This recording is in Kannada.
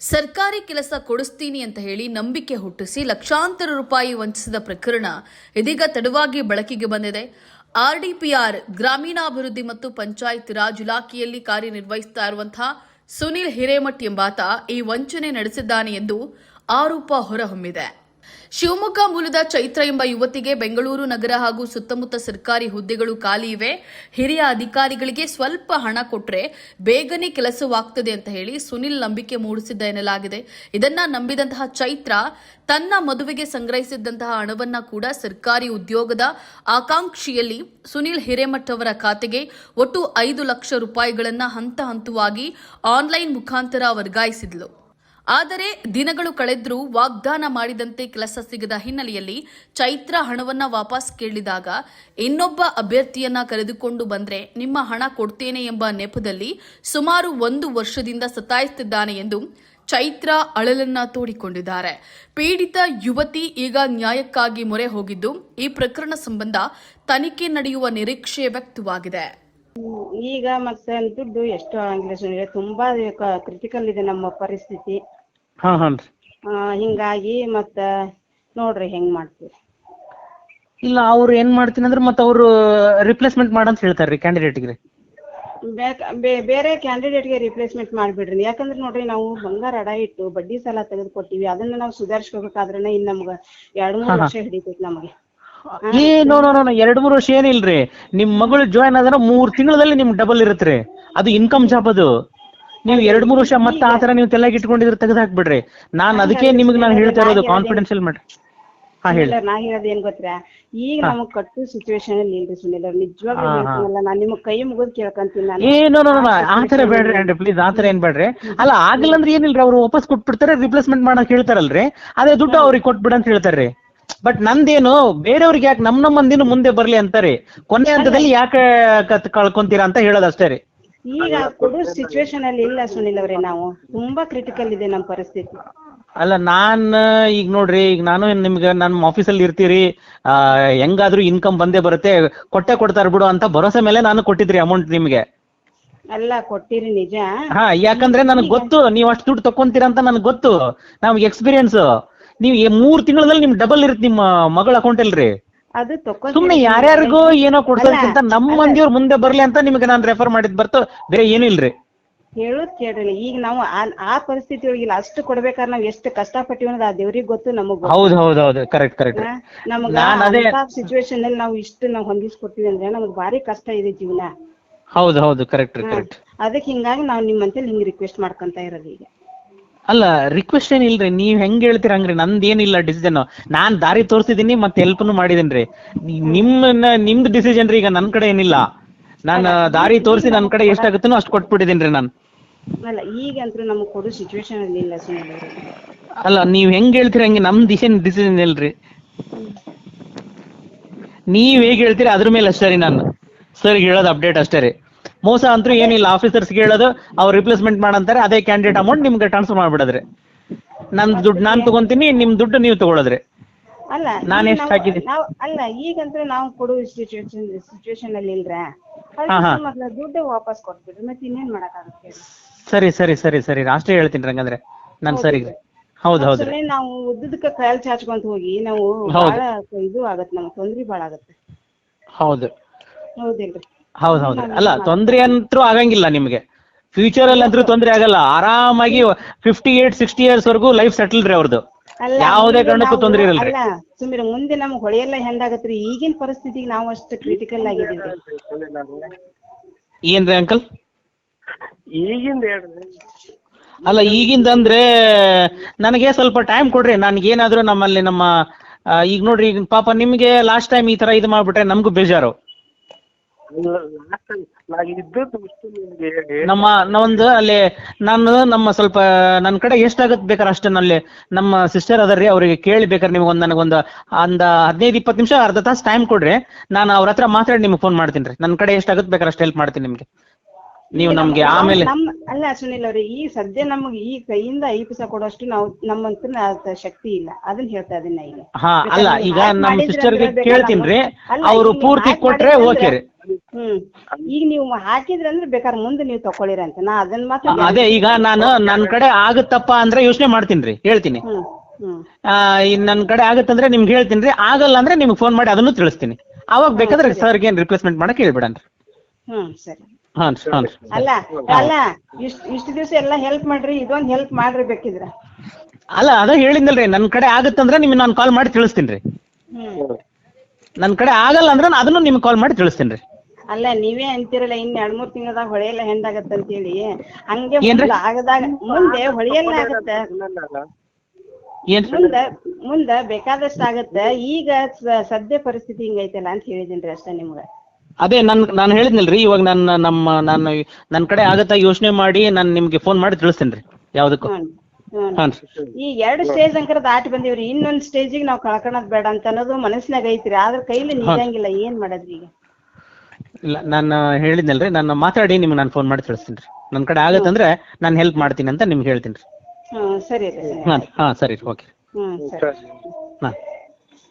ಸರ್ಕಾರಿ ಕೆಲಸ ಕೊಡಿಸ್ತೀನಿ ಅಂತ ಹೇಳಿ ನಂಬಿಕೆ ಹುಟ್ಟಿಸಿ ಲಕ್ಷಾಂತರ ರೂಪಾಯಿ ವಂಚಿಸಿದ ಪ್ರಕರಣ ಇದೀಗ ತಡವಾಗಿ ಬೆಳಕಿಗೆ ಬಂದಿದೆ. ಆರ್ಡಿಪಿಆರ್, ಗ್ರಾಮೀಣಾಭಿವೃದ್ಧಿ ಮತ್ತು ಪಂಚಾಯತ್ ರಾಜ್ ಇಲಾಖೆಯಲ್ಲಿ ಕಾರ್ಯನಿರ್ವಹಿಸ್ತಾ ಇರುವಂತಹ ಸುನಿಲ್ ಹಿರೇಮಠ್ ಎಂಬಾತ ಈ ವಂಚನೆ ನಡೆಸಿದ್ದಾನೆ ಎಂದು ಆರೋಪ ಹೊರಹೊಮ್ಮಿದೆ. ಶಿವಮೊಗ್ಗ ಮೂಲದ ಚೈತ್ರ ಎಂಬ ಯುವತಿಗೆ ಬೆಂಗಳೂರು ನಗರ ಹಾಗೂ ಸುತ್ತಮುತ್ತ ಸರ್ಕಾರಿ ಹುದ್ದೆಗಳು ಖಾಲಿ ಇವೆ. ಹಿರಿಯ ಅಧಿಕಾರಿಗಳಿಗೆ ಸ್ವಲ್ಪ ಹಣ ಕೊಟ್ರೆ ಬೇಗನೆ ಕೆಲಸವಾಗ್ತದೆ ಅಂತ ಹೇಳಿ ಸುನಿಲ್ ನಂಬಿಕೆ ಮೂಡಿಸಿದ್ದ ಎನ್ನಲಾಗಿದೆ. ಇದನ್ನ ನಂಬಿದಂತಹ ಚೈತ್ರ ತನ್ನ ಮದುವೆಗೆ ಸಂಗ್ರಹಿಸಿದ್ದಂತಹ ಹಣವನ್ನ ಕೂಡ ಸರ್ಕಾರಿ ಉದ್ಯೋಗದ ಆಕಾಂಕ್ಷಿಯಲ್ಲಿ ಸುನಿಲ್ ಹಿರೇಮಠ್ ಅವರ ಖಾತೆಗೆ ಒಟ್ಟು ಐದು ಲಕ್ಷ ರೂಪಾಯಿಗಳನ್ನ ಹಂತ ಹಂತವಾಗಿ ಆನ್ಲೈನ್ ಮುಖಾಂತರ ವರ್ಗಾಯಿಸಿದ್ಲು. ಆದರೆ ದಿನಗಳು ಕಳೆದ್ರೂ ವಾಗ್ದಾನ ಮಾಡಿದಂತೆ ಕೆಲಸ ಸಿಗದ ಹಿನ್ನೆಲೆಯಲ್ಲಿ ಚೈತ್ರ ಹಣವನ್ನ ವಾಪಸ್ ಕೇಳಿದಾಗ ಇನ್ನೊಬ್ಬ ಅಭ್ಯರ್ಥಿಯನ್ನ ಕರೆದುಕೊಂಡು ಬಂದ್ರೆ ನಿಮ್ಮ ಹಣ ಕೊಡ್ತೇನೆ ಎಂಬ ನೆಪದಲ್ಲಿ ಸುಮಾರು ಒಂದು ವರ್ಷದಿಂದ ಸತಾಯಿಸುತ್ತಿದ್ದಾನೆ ಎಂದು ಚೈತ್ರ ಅಳಲನ್ನ ತೋಡಿಕೊಂಡಿದ್ದಾರೆ ಪೀಡಿತ ಯುವತಿ ಈಗ ನ್ಯಾಯಕ್ಕಾಗಿ ಮೊರೆ ಹೋಗಿದ್ದು ಈ ಪ್ರಕರಣ ಸಂಬಂಧ ತನಿಖೆ ನಡೆಯುವ ನಿರೀಕ್ಷೆ ವ್ಯಕ್ತವಾಗಿದೆ. ಈಗ ಮತ್ತೆ ದುಡ್ಡು ಎಷ್ಟು ಆಗಂಗಿಲ್ಲ ಸುನಿಲ್ ತುಂಬಾ ಕ್ರಿಟಿಕಲ್ ಇದೆ ನಮ್ಮ ಪರಿಸ್ಥಿತಿ. ಹಾಂ ಹಾಂ ರೀ. ಆ, ಹಿಂಗಾಗಿ ಮತ್ತ ನೋಡ್ರಿ ಹೆಂಗ್ ಮಾಡ್ತೀವಿ ಇಲ್ಲ ಅವ್ರು ಏನ್ ಮಾಡ್ತೀನಿ ಅಂದ್ರೆ ಮತ್ತೆ ಅವರು ರಿಪ್ಲೇಸ್ಮೆಂಟ್ ಮಾಡಂತ ಹೇಳ್ತಾರೆ ರೀ ಕ್ಯಾಂಡಿಡೇಟ್ಗೆ ರೀ ಬೇಕ್- ಬೇ- ಬೇರೆ ಕ್ಯಾಂಡಿಡೇಟ್ಗೆ ರಿಪ್ಲೇಸ್ಮೆಂಟ್ ಮಾಡ್ಬಿಡ್ರಿ. ಯಾಕಂದ್ರೆ ನೋಡ್ರಿ ನಾವು ಬಂಗಾರ ಅಡ ಇಟ್ಟು ಬಡ್ಡಿ ಸಾಲ ತೆಗೆದು ಕೊಟ್ಟಿವಿ ಅದನ್ನ ನಾವು ಸುಧಾರಿಸ್ಕೋಬೇಕಾದ್ರೆ ಇನ್ ನಮ್ಗ ಎರಡ್ ಮೂರ್ ವರ್ಷ ಹಿಡಿತೈತಿ ನಮಗೆ. ಏ ನೋ ನೋ ನೋ ಎರಡ್ ಮೂರು ವರ್ಷ ಏನಿಲ್ರಿ ನಿಮ್ ಮಗಳು ಜಾಯ್ನ್ ಆದ್ರೆ ಮೂರ್ ತಿಂಗಳಲ್ಲಿ ನಿಮ್ ಡಬಲ್ ಇರುತ್ತೆ ಅದು ಇನ್ಕಮ್ ಜಾಬ್ ಅದು. ನೀವು ಎರಡ್ ಮೂರು ವರ್ಷ ಮತ್ತೆ ಆ ತರ ನೀವು ತಲೆಗೆ ಇಟ್ಕೊಂಡಿದ್ರೆ ತೆಗೆದು ಹಾಕ್ಬಿಡ್ರಿ ನಾನ್ ಅದಕ್ಕೆ ನಿಮ್ಗೆ ನಾನು ಹೇಳ್ತಾ ಇರೋದು ಕಾನ್ಫಿಡೆನ್ಷಿಯಲ್ ಮಾಡ್ರಿ ಹಾ ಹೇಳಿ. ನಾ ಹೇಳೋದು ಏನ್ ಗೊತ್ತಾ ಈಗ ನಮಗ್ ಕಟ್ಟು ಸಿಚುವೇಶನ್ ಅಲ್ಲಿ ಇಲ್ರಿ ಸುನಿಲ್ ಅವ್ರ. ನಿಜವಾಗ್ಲೂ ಹೇಳ್ತೀನಲ್ಲ ನಾನ್ ನಿಮಗ್ ಕೈ ಮುಗಿದ್ ಕೇಳ್ಕೊಂತೀನಿ ನಾನು. ಏ ನೋ ನೋ ನೋ ಆ ತರ ಬೇಡ್ರಿ ಅಂದ್ರೆ ಪ್ಲೀಸ್ ಆತರ ತರ ಏನ್ ಬೇಡ್ರಿ. ಅಲ್ಲ ಆಗಿಲ್ಲ ಅಂದ್ರೆ ಏನಿಲ್ರಿ ಅವ್ರು ವಾಪಸ್ ಕೊಟ್ಬಿಡ್ತಾರೆ ರಿಪ್ಲೇಸ್ಮೆಂಟ್ ಮಾಡಕ್ ಹೇಳ್ತಾರಲ್ರಿ. ಅದೇ ದುಡ್ಡು ಅವ್ರಿಗೆ ಕೊಟ್ಬಿಡ ಅಂತ ಹೇಳ್ತಾರ್ರಿ. ಬಟ್ ನಂದೇನು ಬೇರೆಯವ್ರಿಗೆ ಯಾಕೆ ನಮ್ ನಮ್ಮ ಮಂದಿನು ಮುಂದೆ ಬರ್ಲಿ ಅಂತಾರೆ? ಕೊನೆ ಹಂತದಲ್ಲಿ ಯಾಕೆ ಕತ್ ಕಳ್ಕೊಂತೀರಾ ಅಂತ ಹೇಳೋದು ಅಷ್ಟೇ ರೀ. ಈಗ ಕೊಡೋ ಸಿಚುವೇಶನ್ ಅಲ್ಲಿ ಇಲ್ಲ ಸುನಿಲ್ ಅವರೇ ನಾವು. ತುಂಬಾ ಕ್ರಿಟಿಕಲ್ ಇದೆ ನಮ್ಮ ಪರಿಸ್ಥಿತಿ. ಅಲ್ಲ ನಾನ್ ಈಗ ನೋಡ್ರಿ ಈಗ ನಾನು ನಿಮ್ಗೆ ನಮ್ಮ ಆಫೀಸಲ್ಲಿ ಇರ್ತೀರಿ ಆ ಹೆಂಗಾದ್ರೂ ಇನ್ಕಮ್ ಬಂದೇ ಬರುತ್ತೆ ಕೊಟ್ಟೆ ಕೊಡ್ತಾರ ಬಿಡು ಅಂತ ಭರೋಸೆ ಮೇಲೆ ನಾನು ಕೊಟ್ಟಿದ್ರಿ ಅಮೌಂಟ್ ನಿಮ್ಗೆ. ಅಲ್ಲ ಕೊಟ್ಟಿರಿ ನಿಜ. ಹಾ ಯಾಕಂದ್ರೆ ನನಗೆ ಗೊತ್ತು ನೀವ್ ಅಷ್ಟು ದುಡ್ಡು ತಕೊಂತೀರಾ ಅಂತ ನನಗೆ ಗೊತ್ತು. ನಮ್ಗೆ ಎಕ್ಸ್ಪೀರಿಯನ್ಸ್ ನೀವ್ ಮೂರ್ ತಿಂಗಳಲ್ಲಿ ನಿಮ್ ಡಬಲ್ ಇರುತ್ತೆ ನಿಮ್ಮ ಮಗಳ ಅಕೌಂಟ್ ಅಲ್ರಿ. ಅದು ತಕೊಂಡ್ ಸುಮ್ನೆ ಯಾರ್ಯಾರಿಗೋ ಏನೋ ಕೊಡ್ಸೋದಕ್ಕಿಂತ ನಮ್ಮ ಮಂದಿಯವ್ರ ಮುಂದೆ ಬರ್ಲಿ ಅಂತ ನಿಮ್ಗೆ ನಾನು ರೆಫರ್ ಮಾಡಿದ್ ಬರ್ತೋ ಬೇರೆ ಏನು ಇಲ್ರಿ. ಹೇಳುದ್ ಕೇಳ್ರಿ ಈಗ ನಾವು ಆ- ಪರಿಸ್ಥಿತಿ ಒಳಗಿಲ್ಲ ಅಷ್ಟು ಕೊಡ್ಬೇಕಾದ್ರೆ ನಾವ್ ಎಷ್ಟು ಕಷ್ಟಪಟ್ಟಿವಿ ಅನ್ನೋದು ಆ ದೇವ್ರಿಗೆ ಗೊತ್ತು ನಮಗ್. ಹೌದ್ ಹೌದ್ ಹೌದು. ಕರೆಕ್ಟ್ ಕರೆಕ್ಟ್ ನಮಗ ಸಿಚುವೇಶನ್ ಅಲ್ಲಿ ನಾವು ಇಷ್ಟು ನಾವು ಹೊಂದಿಸ್ಕೊಡ್ತೀವಿ ಅಂದ್ರೆ ನಮಗ್ ಭಾರಿ ಕಷ್ಟ ಇದೆ ಜೀವನ. ಹೌದು ಹೌದು. ಕರೆಕ್ಟ್ ಕರೆಕ್ಟ್ ಅದಕ್ಕೆ ಹಿಂಗಾಗಿ ನಾವು ನಿಮ್ಮಂತೆ ಹಿಂಗ್ ರಿಕ್ವೆಸ್ಟ್ ಮಾಡ್ಕೊಂತ ಇರೋದು ಈಗ. ಅಲ್ಲ ರಿಕ್ವೆಸ್ಟ್ ಏನಿಲ್ರಿ? ನೀವ್ ಹೆಂಗ್ ಹೇಳ್ತೀರ ಹಂಗ್ರಿ? ನಂದೇನಿಲ್ಲ ಡಿಸಿಷನ್ ನಾನ್ ದಾರಿ ತೋರಿಸಿದೀನಿ ಮತ್ತೆ ಹೆಲ್ಪ್ನು ಮಾಡಿದೀನಿ ನಿಮ್ಮನ್ನ ನಿಮ್ದು ಡಿಸಿಷನ್ ರೀ ಈಗ ನನ್ ಕಡೆ ಏನಿಲ್ಲ. ನಾನು ದಾರಿ ತೋರಿಸಿ ನನ್ ಕಡೆ ಎಷ್ಟಾಗುತ್ತೋ ಅಷ್ಟು ಕೊಟ್ಬಿಟ್ಟಿದೀನಿ ರೀ ನಾನು. ಅಲ್ಲ ಈಗ ಅಂತೂ ನಮಗ್ ಕೊಡೋ ಸಿಚುವೇಶನ್ ಅಲ್ಲಿ ಇಲ್ಲ ಸುನಿಲ್ ಅವ್ರೆ. ಅಲ್ಲ ನೀವ್ ಹೆಂಗ್ ಹೇಳ್ತೀರ ಹಂಗೆ ನಮ್ ಡಿಸಿಷನ್ ಡಿಸಿಷನ್ ಇಲ್ರಿ. ನೀವ್ ಹೇಗ್ ಹೇಳ್ತೀರಿ ಅದ್ರ ಮೇಲೆ ಅಷ್ಟೇ ರೀ ನಾನು. ಸರ್ ಹೇಳೋದು ಅಪ್ಡೇಟ್ ಅಷ್ಟೇ ರೀ. ಮೋಸ ಅಂತೂ ಏನಿಲ್ಲ ಆಫೀಸರ್ಸ್ ಹೇಳೋದು ಅವ್ರು ರಿಪ್ಲೇಸ್ಮೆಂಟ್ ಮಾಡಂತಾರೆ ಅದೇ ಕ್ಯಾಂಡಿಡೇಟ್ ಅಮೌಂಟ್ ನಿಮ್ಗೆ ಟ್ರಾನ್ಸ್ಫರ್ ಮಾಡ್ಬಿಡೋದ್ರಿ. ನನ್ ದುಡ್ಡು ನಾನ್ ತಗೊಂತೀನಿ ನಿಮ್ ದುಡ್ಡು ನೀವು ತಗೊಳೋದ್ರಿ. ಅಲ್ಲ ನಾನ್ ಎಷ್ಟ್ ನಾವು ಅಲ್ಲ ಈಗಂತೂ ನಾವು ಕೊಡೋ ಸಿಚುವೇಶನ್ ಸಿಚುವೇಶನ್ ಅಲ್ಲಿ ಇಲ್ರ ಹಾ, ಹಾ. ಮೊದ್ಲ ದುಡ್ಡು ವಾಪಸ್ ಕೊಟ್ಬಿಡ್ರಿ ಮತ್ತೆ ಇನ್ನೇನ್ ಮಾಡಕ್ಕಾಗುತ್ತೆ ಹೇಳಿ? ಸರಿ ಸರಿ ಸರಿ ಸರಿ ಅಷ್ಟೇ ಹೇಳ್ತೀನಿ ರೀ ಹಂಗಂದ್ರೆ ನನ್ ಸರಿ ಹೌದು ಹೌದು. ಸುಮ್ನೆ ನಾವು ಉದ್ದದಕ್ಕ ಕಾಲ್ ಚಾಚ್ಕೊಂತ ಹೋಗಿ ನಾವು ಹೌದು. ಬಾಳ ಇದು ಆಗತ್ತೆ ನಮ್ಗೆ ತೊಂದ್ರೆ ಬಾಳ ಆಗತ್ತೆ. ಹೌದು. ಹೌದಿಲ್ರಿ ಹೌದ್ ಹೌದ್. ಅಲ್ಲ ತೊಂದ್ರೆ ಅಂತೂ ಆಗಂಗಿಲ್ಲ ನಿಮ್ಗೆ. ಫ್ಯೂಚರ್ ಅಲ್ಲಿ ಅಂತೂ ತೊಂದ್ರೆ ಆಗಲ್ಲ. ಆರಾಮಾಗಿ ಫಿಫ್ಟಿ ಏಟ್ ಸಿಕ್ಸ್ಟಿ ಇಯರ್ಸ್ ವರೆಗೂ ಲೈಫ್ ಸೆಟಲ್ ರೀ ಅವ್ರದ್ದು ಅಲ್ಲ ಯಾವುದೇ ಮುಂದೆ ಕಾರಣಕ್ಕೂ ನಾವು- ತೊಂದ್ರೆ ಇರಲ್ಲ ಅಲ್ಲ ಮುಂದೆ ನಮ್ಗ್ ಹೊಳೆಯೆಲ್ಲ ಹೆಂಗಾಗತ್ರಿ? ಈಗಿನ ಪರಿಸ್ಥಿತಿಗೆ ನಾವು ಅಷ್ಟು ಕ್ರಿಟಿಕಲ್ ಆಗಿದೀವಿ ಏನ್ರಿ ಅಂಕಲ್ ಈಗಿಂದ ಹೇಳ್ರಿ. ಅಲ್ಲ ಈಗಿಂದ ಅಂದ್ರೆ ನನಗೆ ಸ್ವಲ್ಪ ಟೈಮ್ ಕೊಡ್ರಿ. ನನ್ಗೇನಾದ್ರೂ ನಮ್ಮಲ್ಲಿ ನಮ್ಮ ಆ, ಈಗ ನೋಡ್ರಿ ಈಗ ಪಾಪ ನಿಮ್ಗೆ ಲಾಸ್ಟ್ ಟೈಮ್ ಈ ತರ ಇದು ಮಾಡ್ಬಿಟ್ರೆ ನಮಗೂ ಬೇಜಾರು ಲಾಸ್ಟ್ ನಾ ಇದ್ದದ್ದು ಇಷ್ಟು ನಿಮ್ಗೆ ಹೇಳಿ ನಮ್ಮ ನಾವೊಂದು ಅಲ್ಲಿ ನಾನು ನಮ್ಮ ಸ್ವಲ್ಪ ನನ್ನ ಕಡೆ ಎಷ್ಟಾಗತ್ತೆ ಬೇಕಾರ ಅಷ್ಟೇ ನಲ್ಲಿ ನಮ್ಮ ಸಿಸ್ಟರ್ ಅದರ್ರಿ ಅವ್ರಿಗೆ ಕೇಳಿ ಬೇಕಾರೆ ನಿಮ್ಗೆ ಒಂದು ನನಗೊಂದು ಒಂದು ಹದಿನೈದು ಇಪ್ಪತ್ತು ನಿಮಿಷ ಅರ್ಧ ತಾಸು ಟೈಮ್ ಕೊಡ್ರಿ. ನಾನು ಅವ್ರ ಹತ್ರ ಮಾತಾಡಿ ನಿಮ್ಗೆ ಫೋನ್ ಮಾಡ್ತೀನಿ ರೀ. ನನ್ನ ಕಡೆ ಎಷ್ಟಾಗತ್ತೆ ಬೇಕಾರೆ ಅಷ್ಟು ಹೆಲ್ಪ್ ಮಾಡ್ತೀನಿ ನಿಮ್ಗೆ. ನೀವು ನಮ್ಗೆ ಆಮೇಲೆ ಅಲ್ಲ ಸುನಿಲ್ ಅವ್ರೆ ಈ ಸದ್ಯ ನಮ್ಗೆ ಈ ಕೈಯಿಂದ ಐದು ಪೈಸಾ ಕೊಡೋಷ್ಟು ನಾವು ನಮ್ಮಂತ ಶಕ್ತಿ ಇಲ್ಲ. ಅದನ್ನ ಹೇಳ್ತಾ ಇದೀನಿ ಈಗ. ಹಾ ಅಲ್ಲ ಈಗ ನಮ್ಮ ಸಿಸ್ಟರ್ ಸಿಸ್ಟರ್ಗೆ ಕೇಳ್ತೀನಿ ರೀ. ಅವರು ಪೂರ್ತಿ ಕೊಟ್ರೆ ಓಕೆ ರೀ. ಹ್ಮ್. ಈಗ ನೀವು ಹಾಕಿದ್ರಿ ಅಂದ್ರೆ ಬೇಕಾದ್ರೆ ಮುಂದೆ ನೀವು ತಕೊಳ್ಳಿರಂತ ಅಂತ ನಾ ಅದನ್ನ ಮಾತ್ರ ಅದೇ ಈಗ ನಾನು ನನ್ನ ಕಡೆ ಆಗುತ್ತಪ್ಪ ಅಂದ್ರೆ ಯೋಚನೆ ಮಾಡ್ತೀನಿ ರೀ ಹೇಳ್ತೀನಿ. ಹ್ಮ್ ಹ್ಮ್. ಆ, ಇನ್ ನನ್ನ ಕಡೆ ಆಗುತ್ತಂದ್ರೆ ನಿಮ್ಗೆ ಹೇಳ್ತೀನಿ ರೀ ಆಗಲ್ಲ ಅಂದ್ರೆ ನಿಮ್ಗೆ ಫೋನ್ ಮಾಡಿ ಅದನ್ನು ತಿಳಿಸ್ತೀನಿ. ಅವಾಗ ಬೇಕಾದ್ರೆ ಸರ್ಗೆ ಏನು ರಿಪ್ಲೇಸ್ಮೆಂಟ್ ಮಾಡಕ್ಕೆ ಹೇಳ್ಬಿಡಣ ಹ್ಮ್ ಸರಿ. ಹಾಂ ಹಾಂ ಅಲ್ಲ ಅಲ್ಲ ಇಷ್ಟ ಇಷ್ಟು ದಿವಸ ಎಲ್ಲ ಹೆಲ್ಪ್ ಮಾಡ್ರಿ ಇದೊಂದ್ ಹೆಲ್ಪ್ ಮಾಡ್ರಿ ಬೇಕಿದ್ರ. ಅಲ್ಲ ಅದ ಹೇಳಿದ್ನಲ್ರಿ ನನ್ನ ಕಡೆ ಆಗುತ್ತಂದ್ರೆ ನಿಮ್ಗೆ ನಾನು ಕಾಲ್ ಮಾಡಿ ತಿಳಿಸ್ತೀನಿ ರೀ ಹ್ಮ್. ನನ್ನ ಕಡೆ ಆಗಲ್ಲ ಅಂದ್ರೆ ನಾನು ಅದನ್ನು ನಿಮ್ಗೆ ಕಾಲ್ ಮಾಡಿ ತಿಳಿಸ್ತೀನಿ ರೀ ಅಲ್ಲ ನೀವೇ ಅಂತೀರಲ್ಲ ಇನ್ ಎರಡ್ ಮೂರ್ ತಿಂಗಳದಾಗ ಹೊಳೆಯಲ್ಲ ಹೆಂಡಾಗತ್ತ ಅಂತ ಹೇಳಿ ಹಂಗೆ ಏನ್ರಿ? ಆಗದಾಗ ಮುಂದೆ ಹೊಳೆಯಲ್ಲ ಆಗತ್ತ. ಮುಂದ ಮುಂದ ಬೇಕಾದಷ್ಟ ಆಗತ್ತ. ಈಗ ಸ- ಸದ್ಯ ಪರಿಸ್ಥಿತಿ ಹಿಂಗೈತಲ್ಲ ಅಂತ ಹೇಳಿದಿನ್ರಿ ಅಷ್ಟೇ ನಿಮ್ಗ. ಅದೇ ನನ್ ನಾನು ಹೇಳಿದ್ನಲ್ರಿ ಇವಾಗ ನನ್ನ ನಮ್ಮ ನಾನು ನನ್ನ ಕಡೆ ಆಗತ್ತ ಯೋಚನೆ ಮಾಡಿ ನಾನು ನಿಮ್ಗೆ ಫೋನ್ ಮಾಡಿ ತಿಳಿಸ್ತೀನಿ ರೀ ಯಾವುದಕ್ಕೂ ಹಾಂ ಈ ಎರಡ್ ಸ್ಟೇಜ್ ಅಂಕರ ದಾಟಿ ಬಂದಿವ್ರಿ ಇನ್ನೊಂದ್ ಸ್ಟೇಜಿಗೆ ನಾವ್ ಕಳ್ಕೊಳದ್ ಬೇಡ ಅಂತ ಅನ್ನೋದು ಮನಸ್ಸಿನಾಗ ಐತ್ರಿ. ಆದ್ರ ಕೈಲಿ ನೀಡಂಗಿಲ್ಲ ಏನ್ ಮಾಡೋದ್ರಿ ಈಗ? ಇಲ್ಲ ನಾನು ಹೇಳಿದ್ನಲ್ರಿ ನಾನು ಮಾತಾಡಿ ನಿಮ್ಗೆ ನಾನು ಫೋನ್ ಮಾಡಿ ತಿಳಿಸ್ತೀನಿ ರೀ ನನ್ನ ಕಡೆ ಆಗತ್ತಂದ್ರೆ ನಾನು ಹೆಲ್ಪ್ ಮಾಡ್ತೀನಿ ಅಂತ ನಿಮ್ಗೆ ಹೇಳ್ತೀನಿ ರೀ ಸರಿ ಹಾಂ ಹಾಂ ಸರಿ ಓಕೆ ಸರಿ. ಹಾಂ.